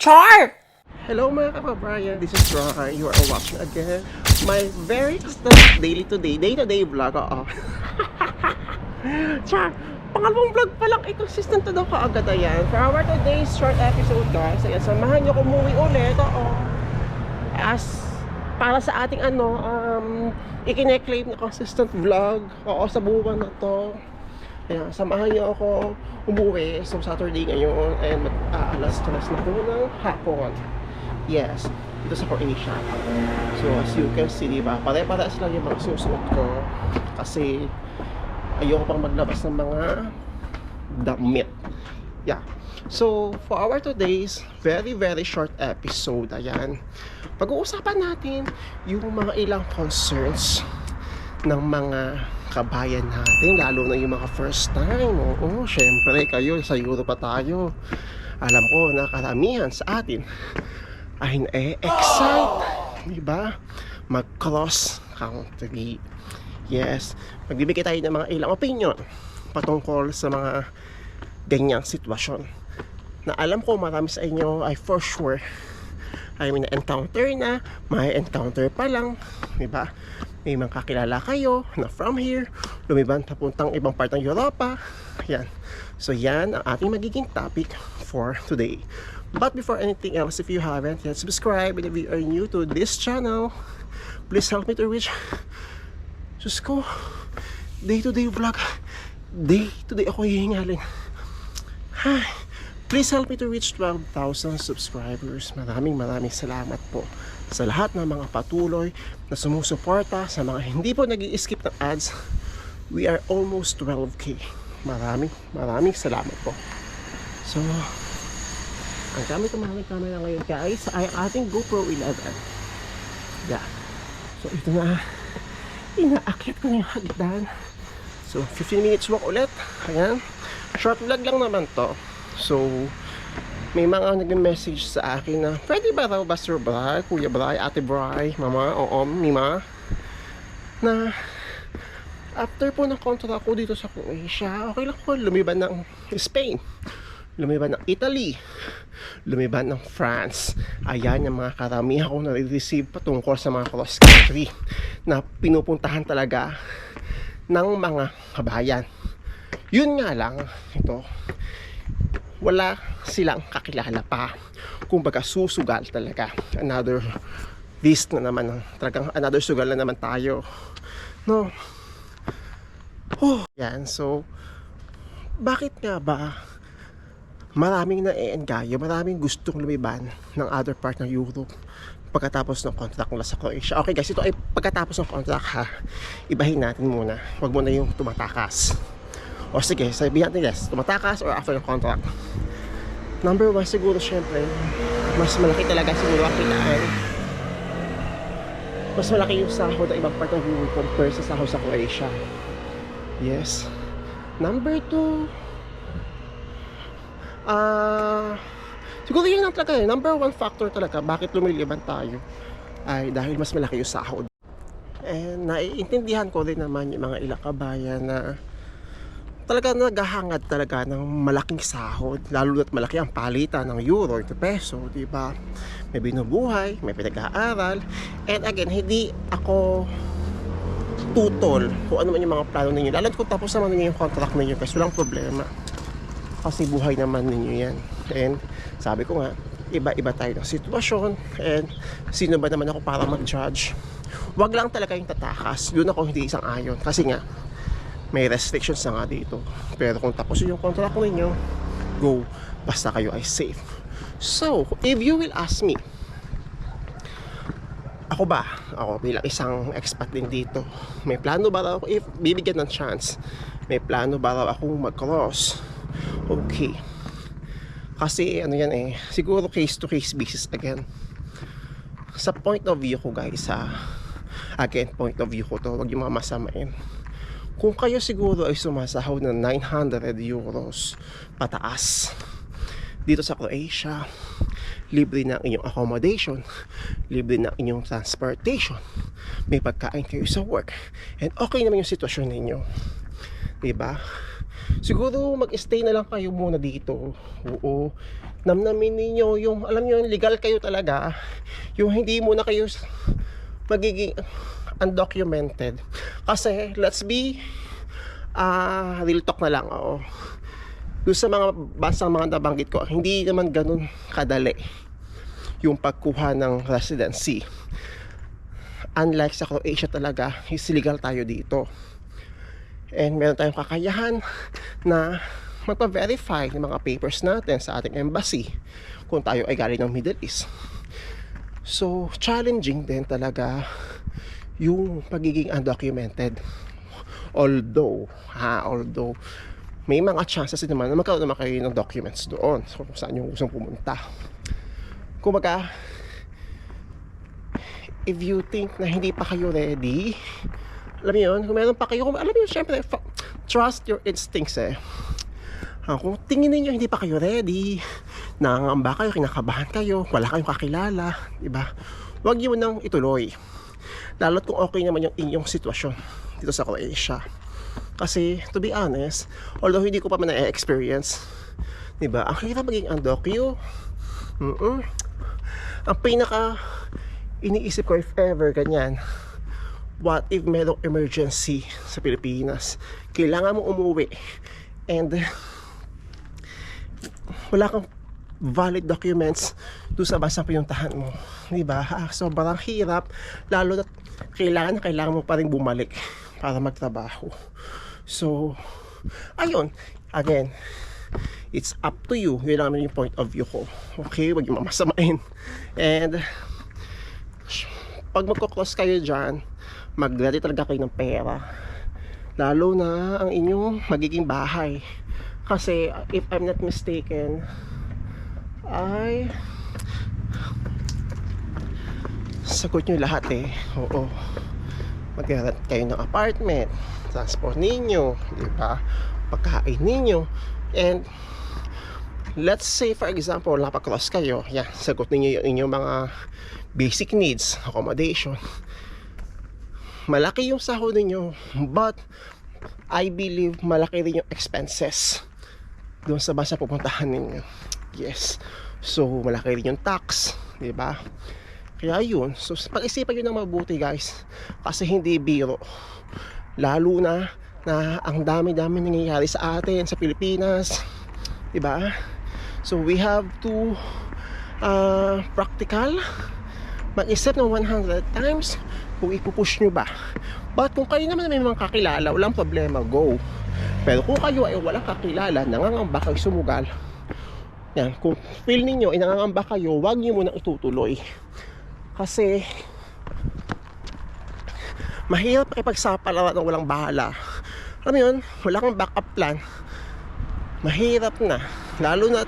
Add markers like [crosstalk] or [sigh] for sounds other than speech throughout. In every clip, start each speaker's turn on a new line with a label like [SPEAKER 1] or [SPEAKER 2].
[SPEAKER 1] Char!
[SPEAKER 2] Hello mga kababayan, this is Rohan. You are watching again my very custom daily to day, day to day vlog. Oo. [laughs] Char, pangalawang vlog pa lang, eh, consistent to daw kaagad ayan. For our today's short episode guys, ayan, samahan nyo kumuwi ulit. Oo. As para sa ating ano, um, ikineclaim na consistent vlog. Oo, sa buwan na to. Kaya samahan niyo ako umuwi. So Saturday ngayon and ah, alas 3 na po ng hapon. Yes, dito sa Croatia. So as you can see, diba, pare-parehas lang yung mga susuot ko. Kasi ayoko pang maglabas ng mga damit. Yeah. So, for our today's very, very short episode, ayan, pag-uusapan natin yung mga ilang concerns ng mga kabayan natin, lalo na yung mga first time. Oo, syempre kayo, sa Euro pa tayo. Alam ko na karamihan sa atin ay na-excite, di ba? Mag-cross country. Yes, magbibigay tayo ng mga ilang opinion patungkol sa mga ganyang sitwasyon. Na alam ko marami sa inyo ay for sure ay may na-encounter na, may encounter pa lang, di ba? May mga kakilala kayo na from here, lumiban papuntang ibang part ng Europa. Yan. So yan ang ating magiging topic for today. But before anything else, if you haven't yet subscribed and if you are new to this channel, please help me to reach Diyos ko, day to day vlog. Day to day ako hihingalin. Ay, please help me to reach 12,000 subscribers. Maraming maraming salamat po sa lahat ng mga patuloy na sumusuporta sa mga hindi po nag skip ng ads. We are almost 12k. Maraming maraming salamat po. So, ang gamit ng mga camera ngayon guys ay ating GoPro 11. Yeah. So, ito na. Inaakyat ko na yung hagdan. So, 15 minutes walk ulit. Ayan. Short vlog lang naman to. So, may mga nag-message sa akin na pwede ba raw ba Sir Bray, Kuya Bray, Ate Bray, Mama, o Mima na after po ng contract ko dito sa Croatia, okay lang po lumiban ng Spain, lumiban ng Italy, lumiban ng France. Ayan yung mga karamihan ko na-receive patungkol sa mga cross country na pinupuntahan talaga ng mga kabayan. Yun nga lang, ito, wala silang kakilala pa. Kumbaga susugal talaga. Another list na naman. ng- Talagang another sugal na naman tayo. No. Oh, yan. So, bakit nga ba maraming na-eengayo, maraming gustong lumiban ng other part ng Europe pagkatapos ng contract nila sa Croatia. Okay guys, ito ay pagkatapos ng contract ha. Ibahin natin muna. Huwag muna yung tumatakas. O sige, sabihin natin yes, tumatakas or after contract. Number one, siguro syempre, mas malaki talaga siguro ang kitaan. Mas malaki yung sahod ng ibang part ng Europe compare sa sahod sa Croatia. Yes. Number two, ah, siguro yun lang talaga eh. Number one factor talaga bakit lumiliban tayo ay dahil mas malaki yung sahod. And naiintindihan ko din naman yung mga ilang kabayan na talaga naghahangad talaga ng malaking sahod lalo na't malaki ang palitan ng euro to peso di ba? May binubuhay may pinag-aaral and again hindi ako tutol kung ano man yung mga plano ninyo. Lalo kung tapos naman ninyo yung contract ninyo kasi walang problema. Kasi buhay naman ninyo yan. And sabi ko nga iba-iba tayo ng sitwasyon and sino ba naman ako para mag-judge? Wag lang talaga yung tatakas. Yun ako hindi isang ayon kasi nga may restrictions na nga dito. Pero kung tapos yung contract ninyo, go. Basta kayo ay safe. So, if you will ask me, ako ba, ako bilang isang expat din dito, may plano ba raw ako, if bibigyan ng chance, may plano ba raw akong mag-cross? Okay. Kasi ano yan eh, siguro case to case basis again. Sa point of view ko guys ha, again point of view ko to, wag yung mga masamain kung kayo siguro ay sumasahod ng 900 euros pataas dito sa Croatia, libre na ang inyong accommodation, libre na ang inyong transportation, may pagkain kayo sa work, and okay naman yung sitwasyon ninyo. 'Di ba? siguro mag-stay na lang kayo muna dito. Oo. Namnamin ninyo yung, alam nyo, legal kayo talaga. Yung hindi muna kayo magiging undocumented. Kasi, let's be, ah, real talk na lang, oo. Doon sa mga bansang mga nabanggit ko, hindi naman ganun kadali yung pagkuha ng residency. Unlike sa Croatia talaga, is legal tayo dito. And meron tayong kakayahan na magpa-verify ng mga papers natin sa ating embassy kung tayo ay galing ng Middle East. So, challenging din talaga yung pagiging undocumented. Although, ha, although, may mga chances naman na magkaroon naman kayo ng documents doon so, kung saan yung gustong pumunta. Kumbaga, if you think na hindi pa kayo ready, alam mo yun, kung meron pa kayo, alam mo yun, syempre, trust your instincts eh. Ah, kung tingin ninyo hindi pa kayo ready, nangangamba kayo, kinakabahan kayo, wala kayong kakilala, di ba? Huwag niyo nang ituloy. Lalo't kung okay naman yung inyong sitwasyon dito sa Croatia. Kasi, to be honest, although hindi ko pa man na-experience, di ba, ang hirap maging undocu. Mm-mm. Ang pinaka iniisip ko if ever ganyan, what if merong emergency sa Pilipinas? Kailangan mo umuwi and wala kang valid documents doon sa bansang pinuntahan mo. Di ba? Ah, sobrang hirap. Lalo na kailangan na kailangan mo pa rin bumalik para magtrabaho. So, ayun. Again, it's up to you. Yun lang yung point of view ko. Okay? Huwag yung mamasamain. And, pag magkocross kayo dyan, mag-ready talaga kayo ng pera. Lalo na ang inyong magiging bahay. Kasi, if I'm not mistaken, ay sagot nyo lahat eh. Oo. mag kayo ng apartment, transport ninyo, di ba? Pagkain ninyo. And let's say for example, napag-cross kayo, yan, sagot ninyo yung inyong mga basic needs, accommodation. Malaki yung sahod ninyo, but I believe malaki rin yung expenses doon sa bansa pupuntahan ninyo. Yes. So, malaki rin yung tax, di ba? Kaya yun, so pag-isipan nyo ng mabuti guys. Kasi hindi biro. Lalo na na ang dami-dami nangyayari sa atin sa Pilipinas. Di ba? So we have to uh, practical. Mag-isip ng 100 times kung ipupush nyo ba. But kung kayo naman may mga kakilala walang problema, go. Pero kung kayo ay walang kakilala nangangamba kayo sumugal. Yan, kung feel ninyo ay nangangamba kayo wag nyo munang itutuloy kasi mahirap ipagsapalaran ng walang bahala. Alam mo yun, wala kang backup plan. Mahirap na. Lalo na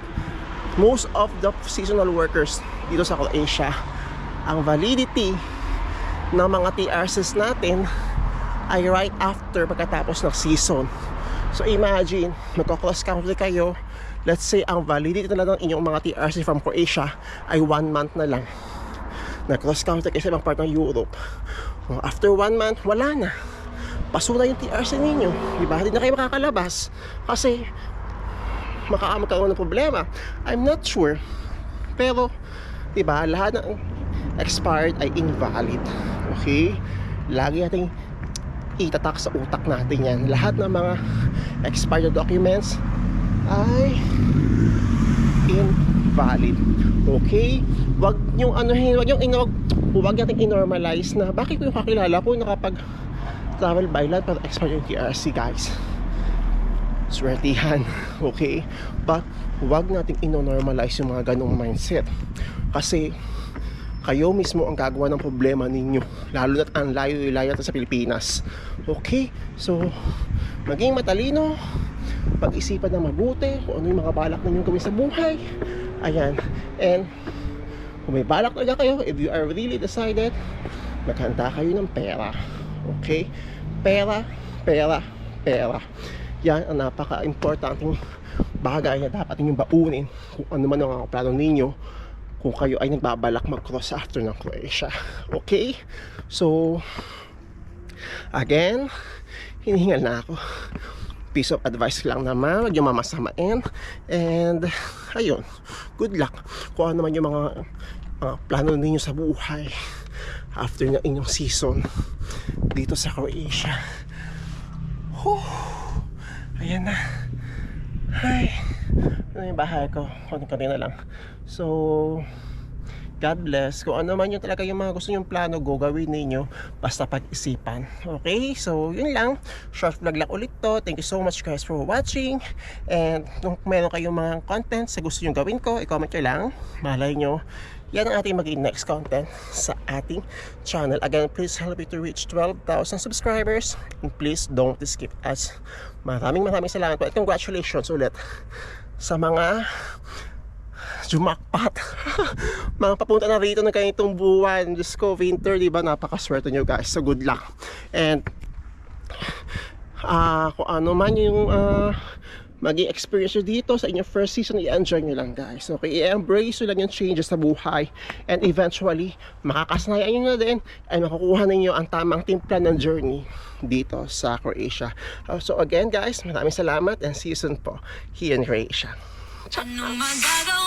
[SPEAKER 2] most of the seasonal workers dito sa Croatia, ang validity ng mga TRCs natin ay right after pagkatapos ng season. So imagine, magko-cross country kayo, let's say ang validity na lang ng inyong mga TRC from Croatia ay one month na lang na cross country kasi ibang part ng Europe. Oh, After one month, wala na. Paso na yung TRC ninyo. Diba? Hindi na kayo makakalabas. Kasi, maka magkaroon ng problema. I'm not sure. Pero, diba, lahat ng expired ay invalid. Okay? Lagi nating itatak sa utak natin yan. Lahat ng mga expired documents ay invalid. Okay? Wag yung ano wag yung inog wag nating i-normalize na bakit ko yung kakilala ko nakapag travel by land pero expired yung TRC guys. Swertihan. [laughs] Okay? But wag nating i-normalize yung mga ganong mindset. Kasi kayo mismo ang gagawa ng problema ninyo lalo na't ang layo-layo sa Pilipinas okay so maging matalino pag-isipan na mabuti kung ano yung mga balak ninyong gawin sa buhay ayan and kung may balak talaga kayo if you are really decided maghanda kayo ng pera okay pera pera pera yan ang napaka-importanting bagay na dapat ninyong baunin kung ano man ang plano ninyo kung kayo ay nagbabalak mag-cross after ng Croatia. Okay? So, again, hinihingal na ako. Piece of advice lang naman, huwag yung mamasamain. And, ayun, good luck. Kung ano naman yung mga, mga plano ninyo sa buhay after ng inyong season dito sa Croatia. Whew. Ayan na. Ay, ano yung bahay ko? Konti na lang. So, God bless. Kung ano man yung talaga yung mga gusto nyong plano, go gawin ninyo. Basta pag-isipan. Okay? So, yun lang. Short vlog lang ulit to. Thank you so much guys for watching. And kung meron kayong mga content sa gusto nyong gawin ko, i-comment nyo lang. Malay nyo. Yan ang ating magiging next content sa ating channel. Again, please help me to reach 12,000 subscribers. And please don't skip us. Maraming maraming salamat po. At congratulations ulit sa mga jumakpat. [laughs] mga papunta na rito ng ganitong buwan. Diyos ko, winter, di ba? Napakaswerte nyo guys. So, good luck. And, ah kung ano man yung ah, maging experience nyo dito sa inyong first season, i-enjoy nyo lang guys. Okay, i-embrace nyo lang yung changes sa buhay and eventually, makakasanayan nyo na din ay makukuha ninyo ang tamang timpla ng journey dito sa Croatia. Uh, so again guys, maraming salamat and soon po here in Croatia.
[SPEAKER 1] Magagawa